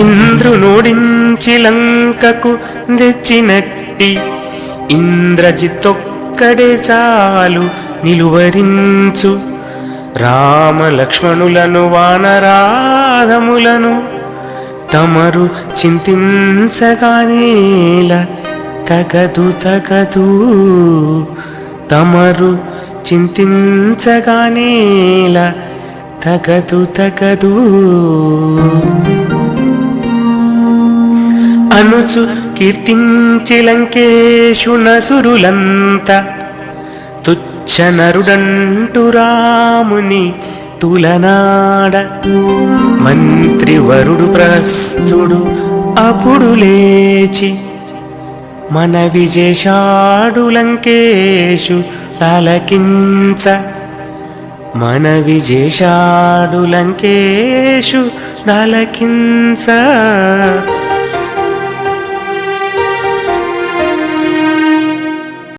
ఇంద్రునోడించి లంకకు తెచ్చినట్టి ఇంద్రజిత్తొక్కడే చాలు నిలువరించు రామ లక్ష్మణులను వానరాధములను తమరు చింతించగానేల తగదు తగదు తమరు చింతించగానేల తగదు తగదు అనుచు కీర్తించి లంకేశునసురులంత తుచ్చనరుడంటు రాముని తులనాడ. మంత్రివరుడు ప్రస్తుడు అప్పుడు లేచి మన విజేషాడు లంకేశు లాలకించ. మన విజేషాడు లంకేశు లాలకించ.